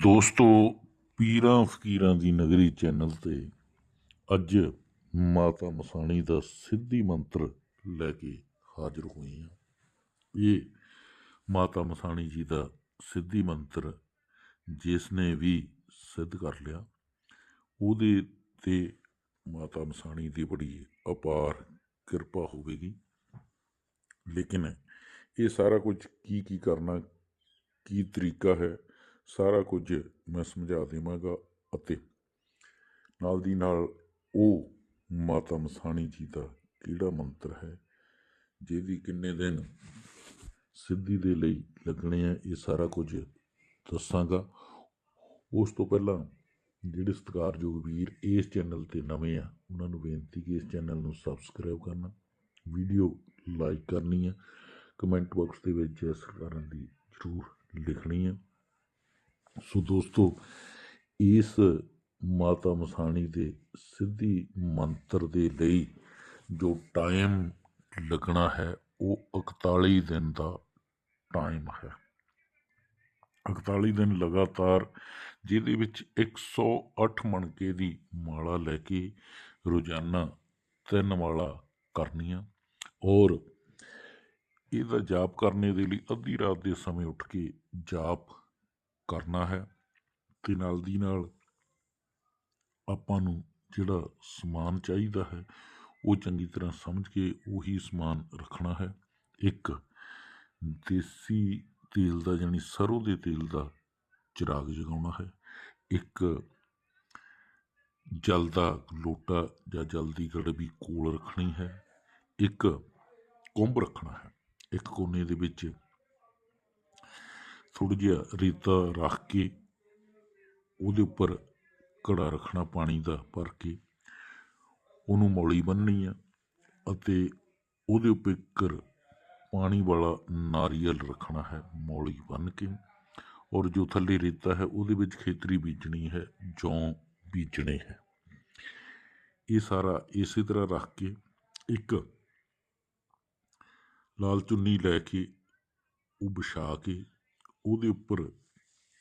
ਦੋਸਤੋ, ਪੀਰਾਂ ਫਕੀਰਾਂ ਦੀ ਨਗਰੀ ਚੈਨਲ ਤੇ ਅੱਜ ਮਾਤਾ ਮਸਾਣੀ ਦਾ ਸਿੱਧੀ ਮੰਤਰ ਲੈ ਕੇ ਹਾਜ਼ਰ ਹੋਏ ਹਾਂ। ਇਹ ਮਾਤਾ ਮਸਾਣੀ ਜੀ ਦਾ ਸਿੱਧੀ ਮੰਤਰ ਜਿਸ ਨੇ ਵੀ ਸਿੱਧ ਕਰ ਲਿਆ, ਉਹਦੇ ਤੇ ਮਾਤਾ ਮਸਾਣੀ ਦੀ ਬੜੀ ਅਪਾਰ ਕਿਰਪਾ ਹੋਵੇਗੀ। ਲੇਕਿਨ ਇਹ ਸਾਰਾ ਕੁਝ ਕੀ ਕੀ ਕਰਨਾ, ਕੀ ਤਰੀਕਾ ਹੈ ਸਾਰਾ ਕੁਝ ਮੈਂ ਸਮਝਾ ਦੇਵਾਂਗਾ ਅਤੇ ਨਾਲ ਦੀ ਨਾਲ ਉਹ ਮਾਤਾ ਮਸਾਣੀ ਜੀ ਦਾ ਕਿਹੜਾ ਮੰਤਰ ਹੈ, ਜਿਹਦੀ ਕਿੰਨੇ ਦਿਨ ਸਿੱਧੀ ਦੇ ਲਈ ਲੱਗਣੇ ਆ, ਇਹ ਸਾਰਾ ਕੁਝ ਦੱਸਾਂਗਾ। ਉਸ ਤੋਂ ਪਹਿਲਾਂ ਜਿਹੜੇ ਸਤਿਕਾਰਯੋਗ ਵੀਰ ਇਸ ਚੈਨਲ ਤੇ ਨਵੇਂ ਆ, ਉਹਨਾਂ ਨੂੰ ਬੇਨਤੀ ਕਿ ਇਸ ਚੈਨਲ ਨੂੰ ਸਬਸਕ੍ਰਾਈਬ ਕਰਨਾ, ਵੀਡੀਓ ਲਾਈਕ ਕਰਨੀ ਹੈ ਕਮੈਂਟ ਬਾਕਸ ਦੇ ਵਿੱਚ ਇਸ ਕਰਨ ਦੀ ਜ਼ਰੂਰ ਲਿਖਣੀ ਹੈ ਸੋ ਦੋਸਤੋ ਇਸ ਮਾਤਾ ਮਸਾਣੀ ਦੇ ਸਿੱਧੀ ਮੰਤਰ ਦੇ ਲਈ ਜੋ ਟਾਈਮ ਲੱਗਣਾ ਹੈ, ਉਹ 41 ਦਿਨ ਦਾ ਟਾਈਮ ਹੈ। 41 ਦਿਨ ਲਗਾਤਾਰ ਜਿਹਦੇ ਵਿੱਚ 108 ਮਣਕੇ ਦੀ ਮਾਲਾ ਲੈ ਕੇ ਰੋਜ਼ਾਨਾ ਤਿੰਨ ਮਾਲਾ ਕਰਨੀਆਂ ਔਰ ਇਹਦਾ ਜਾਪ ਕਰਨੇ ਦੇ ਲਈ ਅੱਧੀ ਰਾਤ ਦੇ ਸਮੇਂ ਉੱਠ ਕੇ ਜਾਪ ਕਰਨਾ ਹੈ ਅਤੇ ਨਾਲ ਦੀ ਨਾਲ ਆਪਾਂ ਨੂੰ ਜਿਹੜਾ ਸਮਾਨ ਚਾਹੀਦਾ ਹੈ, ਉਹ ਚੰਗੀ ਤਰ੍ਹਾਂ ਸਮਝ ਕੇ ਉਹੀ ਸਮਾਨ ਰੱਖਣਾ ਹੈ। ਇੱਕ ਦੇਸੀ ਤੇਲ ਦਾ ਯਾਨੀ ਸਰੋਂ ਦੇ ਤੇਲ ਦਾ ਚਿਰਾਗ ਜਗਾਉਣਾ ਹੈ। ਇੱਕ ਜਲ ਦਾ ਲੋਟਾ ਜਾਂ ਜਲ ਦੀ ਗੜਬੀ ਕੋਲ ਰੱਖਣੀ ਹੈ। ਇੱਕ ਕੁੰਭ ਰੱਖਣਾ ਹੈ। ਇੱਕ ਕੋਨੇ ਦੇ ਵਿੱਚ ਥੋੜ੍ਹਾ ਜਿਹਾ ਰੇਤਾ ਰੱਖ ਕੇ ਉਹਦੇ ਉੱਪਰ ਘੜਾ ਰੱਖਣਾ ਪਾਣੀ ਦਾ ਭਰ ਕੇ ਉਹਨੂੰ ਮੌਲੀ ਬੰਨਣੀ ਆ ਅਤੇ ਉਹਦੇ ਉੱਪਰ ਇੱਕ ਪਾਣੀ ਵਾਲਾ ਨਾਰੀਅਲ ਰੱਖਣਾ ਹੈ ਮੌਲੀ ਬੰਨ ਕੇ ਔਰ ਜੋ ਥੱਲੇ ਰੇਤਾ ਹੈ ਉਹਦੇ ਵਿੱਚ ਖੇਤਰੀ ਬੀਜਣੀ ਹੈ, ਜੌਂ ਬੀਜਣੇ ਹੈ। ਇਹ ਸਾਰਾ ਇਸੇ ਤਰ੍ਹਾਂ ਰੱਖ ਕੇ ਇੱਕ ਲਾਲ ਚੁੰਨੀ ਲੈ ਕੇ ਉਹ ਵਿਛਾ ਕੇ ਉਹਦੇ ਉੱਪਰ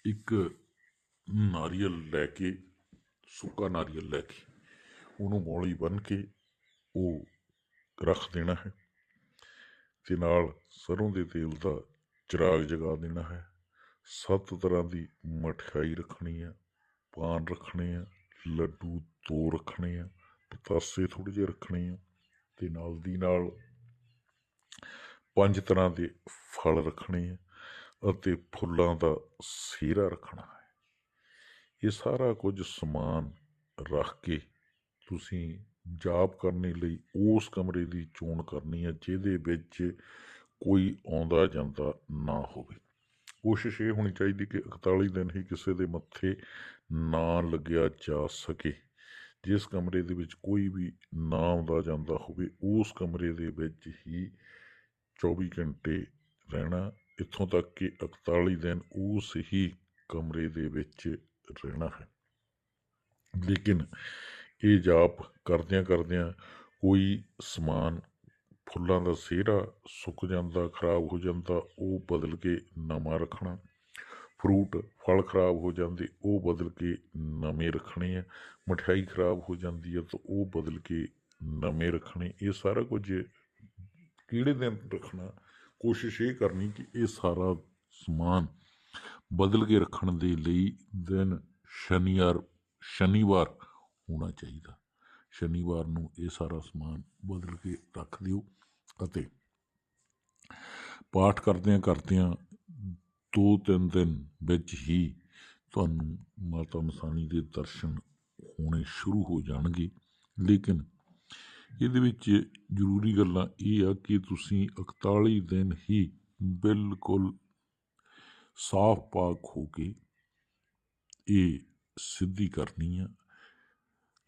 ਇੱਕ ਨਾਰੀਅਲ ਲੈ ਕੇ, ਸੁੱਕਾ ਨਾਰੀਅਲ ਲੈ ਕੇ, ਉਹਨੂੰ ਮੌਲੀ ਬੰਨ ਕੇ ਉਹ ਰੱਖ ਦੇਣਾ ਹੈ ਤੇ ਨਾਲ ਸਰੋਂ ਦੇ ਤੇਲ ਦਾ ਚਿਰਾਗ ਜਗਾ ਦੇਣਾ ਹੈ। ਸੱਤ ਤਰ੍ਹਾਂ ਦੀ ਮਠਿਆਈ ਰੱਖਣੀ ਆ, ਪਾਨ ਰੱਖਣੇ ਆ, ਲੱਡੂ ਦੋ ਰੱਖਣੇ ਆ, ਪਤਾਸੇ ਥੋੜ੍ਹੇ ਜਿਹੇ ਰੱਖਣੇ ਆ ਤੇ ਨਾਲ ਦੀ ਨਾਲ ਪੰਜ ਤਰ੍ਹਾਂ ਦੇ ਫਲ ਰੱਖਣੇ ਆ। ਅਤੇ ਫੁੱਲਾਂ ਦਾ ਸਿਹਰਾ ਰੱਖਣਾ ਹੈ। ਇਹ ਸਾਰਾ ਕੁਝ ਸਮਾਨ ਰੱਖ ਕੇ ਤੁਸੀਂ ਜਾਪ ਕਰਨੇ ਲਈ ਉਸ ਕਮਰੇ ਦੀ ਚੋਣ ਕਰਨੀ ਹੈ, ਜਿਹਦੇ ਵਿੱਚ ਕੋਈ ਆਉਂਦਾ ਜਾਂਦਾ ਨਾ ਹੋਵੇ। ਕੋਸ਼ਿਸ਼ ਇਹ ਹੋਣੀ ਚਾਹੀਦੀ ਕਿ 41 ਦਿਨ ਹੀ ਕਿਸੇ ਦੇ ਮੱਥੇ ਨਾ ਲੱਗਿਆ ਜਾ ਸਕੇ। ਜਿਸ ਕਮਰੇ ਦੇ ਵਿੱਚ ਕੋਈ ਵੀ ਨਾ ਆਉਂਦਾ ਜਾਂਦਾ ਹੋਵੇ, ਉਸ ਕਮਰੇ ਦੇ ਵਿੱਚ ਹੀ 24 ਘੰਟੇ ਰਹਿਣਾ ਇੱਥੋਂ ਤੱਕ ਕਿ 41 ਦਿਨ ਉਸ ਹੀ ਕਮਰੇ ਦੇ ਵਿੱਚ ਰਹਿਣਾ ਹੈ। ਲੇਕਿਨ ਇਹ ਜਾਪ ਕਰਦਿਆਂ ਕਰਦਿਆਂ ਕੋਈ ਸਮਾਨ ਫੁੱਲਾਂ ਦਾ ਸਿਹਰਾ ਸੁੱਕ ਜਾਂਦਾ, ਖਰਾਬ ਹੋ ਜਾਂਦਾ, ਉਹ ਬਦਲ ਕੇ ਨਵਾਂ ਰੱਖਣਾ। ਫਰੂਟ, ਫਲ ਖਰਾਬ ਹੋ ਜਾਂਦੇ, ਉਹ ਬਦਲ ਕੇ ਨਵੇਂ ਰੱਖਣੇ ਆ। ਮਠਿਆਈ ਖਰਾਬ ਹੋ ਜਾਂਦੀ ਹੈ ਤਾਂ ਉਹ ਬਦਲ ਕੇ ਨਵੇਂ ਰੱਖਣੇ। ਇਹ ਸਾਰਾ ਕੁਝ ਕਿਹੜੇ ਦਿਨ ਰੱਖਣਾ? ਕੋਸ਼ਿਸ਼ ਇਹ ਕਰਨੀ ਕਿ ਇਹ ਸਾਰਾ ਸਮਾਨ ਬਦਲ ਕੇ ਰੱਖਣ ਦੇ ਲਈ ਦਿਨ ਸ਼ਨੀਵਾਰ ਸ਼ਨੀਵਾਰ ਹੋਣਾ ਚਾਹੀਦਾ। ਸ਼ਨੀਵਾਰ ਨੂੰ ਇਹ ਸਾਰਾ ਸਮਾਨ ਬਦਲ ਕੇ ਰੱਖ ਦਿਓ ਅਤੇ ਪਾਠ ਕਰਦਿਆਂ ਕਰਦਿਆਂ ਦੋ ਤਿੰਨ ਦਿਨ ਵਿੱਚ ਹੀ ਤੁਹਾਨੂੰ ਮਾਤਾ ਮਸਾਣੀ ਦੇ ਦਰਸ਼ਨ ਹੋਣੇ ਸ਼ੁਰੂ ਹੋ ਜਾਣਗੇ। ਲੇਕਿਨ ਇਹਦੇ ਵਿੱਚ ਜ਼ਰੂਰੀ ਗੱਲਾਂ ਇਹ ਆ ਕਿ ਤੁਸੀਂ 41 ਦਿਨ ਹੀ ਬਿਲਕੁਲ ਸਾਫ਼ ਪਾਕ ਹੋ ਕੇ ਇਹ ਸਿੱਧੀ ਕਰਨੀ ਆ।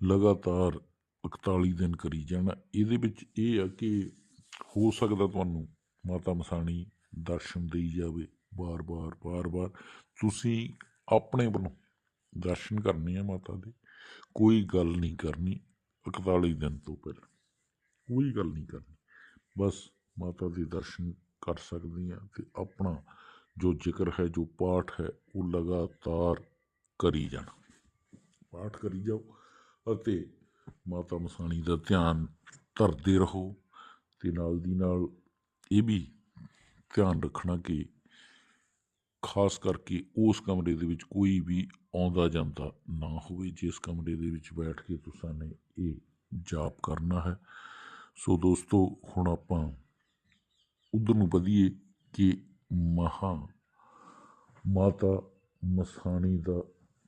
ਲਗਾਤਾਰ 41 ਦਿਨ ਕਰੀ ਜਾਣਾ। ਇਹਦੇ ਵਿੱਚ ਇਹ ਆ ਕਿ ਹੋ ਸਕਦਾ ਤੁਹਾਨੂੰ ਮਾਤਾ ਮਸਾਣੀ ਦਰਸ਼ਨ ਦੇਈ ਜਾਵੇ ਬਾਰ-ਬਾਰ ਬਾਰ-ਬਾਰ ਤੁਸੀਂ ਆਪਣੇ ਵੱਲੋਂ ਦਰਸ਼ਨ ਕਰਨੇ ਆ ਮਾਤਾ ਦੇ। ਕੋਈ ਗੱਲ ਨਹੀਂ ਕਰਨੀ 41 ਦਿਨ ਤੋਂ ਪਹਿਲਾਂ। ਕੋਈ ਗੱਲ ਨਹੀਂ ਕਰਨੀ। ਬਸ ਮਾਤਾ ਦੇ ਦਰਸ਼ਨ ਕਰ ਸਕਦੀ ਆ ਤੇ ਆਪਣਾ ਜੋ ਜ਼ਿਕਰ ਹੈ, ਜੋ ਪਾਠ ਹੈ, ਉਹ ਲਗਾਤਾਰ ਕਰੀ ਜਾਣਾ। ਪਾਠ ਕਰੀ ਜਾਓ ਅਤੇ ਮਾਤਾ ਮਸਾਣੀ ਦਾ ਧਿਆਨ ਧਰਦੇ ਰਹੋ ਤੇ ਨਾਲ ਦੀ ਨਾਲ ਇਹ ਵੀ ਧਿਆਨ ਰੱਖਣਾ ਕਿ ਖਾਸ ਕਰਕੇ ਉਸ ਕਮਰੇ ਦੇ ਵਿੱਚ ਕੋਈ ਵੀ ਆਉਂਦਾ ਜਾਂਦਾ ਨਾ ਹੋਵੇ। ਜਿਸ ਕਮਰੇ ਦੇ ਵਿੱਚ ਬੈਠ ਕੇ ਤੁਸੀਂ ਨੇ ਇਹ ਜਾਪ ਕਰਨਾ ਹੈ। ਸੋ ਦੋਸਤੋ, ਹੁਣ ਆਪਾਂ ਉਧਰ ਨੂੰ ਵਧੀਏ ਕਿ ਮਹਾ ਮਾਤਾ ਮਸਾਣੀ ਦਾ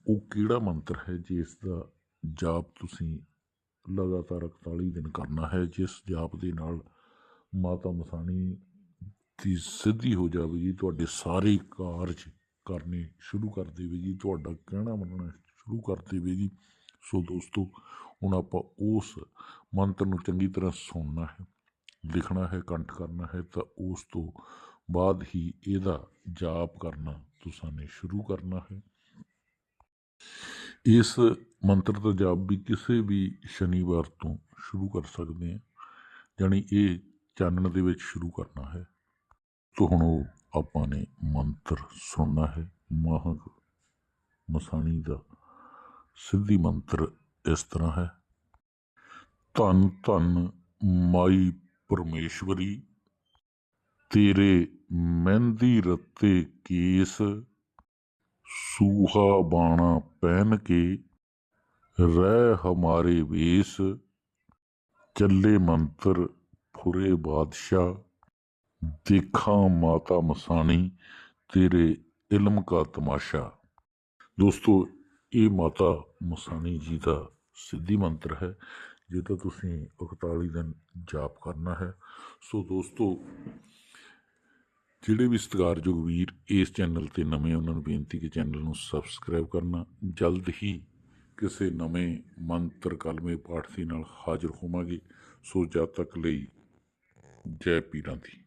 ਉਹ ਕਿਹੜਾ ਮੰਤਰ ਹੈ ਜਿਸ ਦਾ ਜਾਪ ਤੁਸੀਂ ਲਗਾਤਾਰ 41 ਦਿਨ ਕਰਨਾ ਹੈ, ਜਿਸ ਜਾਪ ਦੇ ਨਾਲ ਮਾਤਾ ਮਸਾਣੀ ਦੀ ਸਿੱਧੀ ਹੋ ਜਾਵੇਗੀ ਤੁਹਾਡੇ ਸਾਰੇ ਕਾਰਜ ਕਰਨੇ ਸ਼ੁਰੂ ਕਰ ਦੇਵੇਗੀ ਤੁਹਾਡਾ ਕਹਿਣਾ ਮੰਨਣਾ ਸ਼ੁਰੂ ਕਰ ਦੇਵੇਗੀ ਸੋ ਦੋਸਤੋ, ਹੁਣ ਆਪਾਂ ਉਸ ਮੰਤਰ ਨੂੰ ਚੰਗੀ ਤਰ੍ਹਾਂ ਸੁਣਨਾ ਹੈ, ਲਿਖਣਾ ਹੈ, ਕੰਠ ਕਰਨਾ ਹੈ, ਤਾਂ ਉਸ ਤੋਂ ਬਾਅਦ ਹੀ ਇਹਦਾ ਜਾਪ ਕਰਨਾ ਤੁਸੀਂ ਨੇ ਸ਼ੁਰੂ ਕਰਨਾ ਹੈ। ਇਸ ਮੰਤਰ ਦਾ ਜਾਪ ਵੀ ਕਿਸੇ ਵੀ ਸ਼ਨੀਵਾਰ ਤੋਂ ਸ਼ੁਰੂ ਕਰ ਸਕਦੇ ਹਾਂ, ਜਾਣੀ ਇਹ ਚਾਨਣ ਦੇ ਵਿੱਚ ਸ਼ੁਰੂ ਕਰਨਾ ਹੈ। ਤੋ ਹੁਣ ਉਹ ਆਪਾਂ ਨੇ ਮੰਤਰ ਸੁਣਨਾ ਹੈ ਮਾਹ ਮਸਾਣੀ ਦਾ ਸਿੱਧੀ ਮੰਤਰ ਇਸ ਤਰ੍ਹਾਂ ਹੈ। ਧੰਨ ਧੰਨ ਮਾਈ ਪਰਮੇਸ਼ਵਰੀ, ਤੇਰੇ ਮਹਿੰਦੀ ਰੱਤੇ ਕੇਸ, ਸੂਹਾ ਬਾਣਾ ਪਹਿਨ ਕੇ ਰਹਿ ਹਮਾਰੇ ਵੇਸ, ਚੱਲੇ ਮੰਤਰ ਫੁਰੇ ਬਾਦਸ਼ਾਹ, ਦੇਖਾਂ ਮਾਤਾ ਮਸਾਣੀ ਤੇਰੇ ਇਲਮ ਕਾ ਤਮਾਸ਼ਾ। ਦੋਸਤੋ ਇਹ ਮਾਤਾ ਮਸਾਨੀ ਜੀ ਦਾ ਸਿੱਧੀ ਮੰਤਰ ਹੈ, ਜਿਹਦਾ ਤੁਸੀਂ 41 ਦਿਨ ਜਾਪ ਕਰਨਾ ਹੈ। ਸੋ ਦੋਸਤੋ, ਜਿਹੜੇ ਵੀ ਸਤਿਕਾਰਯੋਗ ਵੀਰ ਇਸ ਚੈਨਲ ਤੇ ਨਵੇਂ, ਉਹਨਾਂ ਨੂੰ ਬੇਨਤੀ ਕਿ ਚੈਨਲ ਨੂੰ ਸਬਸਕ੍ਰਾਈਬ ਕਰਨਾ। ਜਲਦ ਹੀ ਕਿਸੇ ਨਵੇਂ ਮੰਤਰ, ਕਲਮੇ, ਪਾਠ ਦੇ ਨਾਲ ਹਾਜ਼ਰ ਹੋਵਾਂਗੇ। ਸੋ ਜਦ ਤੱਕ ਲਈ ਜੈ ਪੀਰਾਂ ਦੀ।